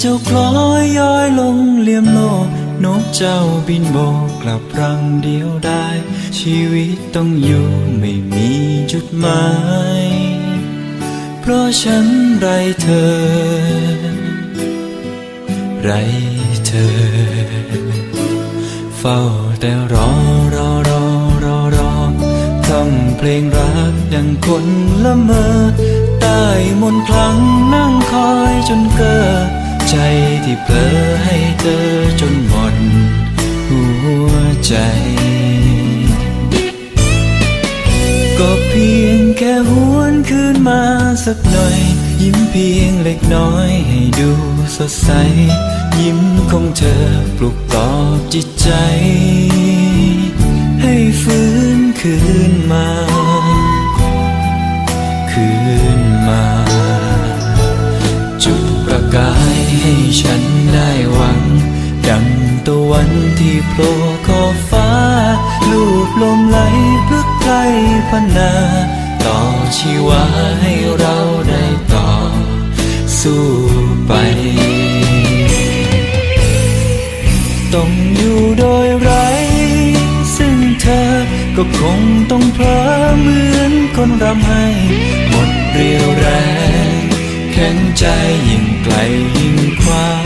เจ้าคล้อยย้อยลงเลี่ยมโลกนกเจ้าบินโบกลับรังเดียวได้ ชีวิตต้องอยู่ไม่มีจุดหมาย เพราะฉันไรเธอ ไรเธอ เฝ้าแต่รอรอรอรอรอทำเพลงรักดังคนละเมอใต้มนคลังนั่งคอยจนเกิด ใจที่เพลอให้เธอจนหมดหัวใจ ก็เพียงแค่หวนคืนมาสักหน่อย ยิ้มเพียงเล็กน้อยให้ดูสดใส ยิ้มของเธอปลุกตอบจิตใจ ให้ฟื้นคืนมา ฉันได้หวัง ดังตะวันที่โผล่ขอบฟ้า ลูบลมไหลพลึกไพลพันนา ต่อชีวาให้เราได้ต่อ สู้ไป ต้องอยู่โดยไรซึ่งเธอก็คงต้องเพลอเหมือนคนรำให้หมดเรียวแรงแข็งใจยิ่งไกลยิ่ง คว้าเว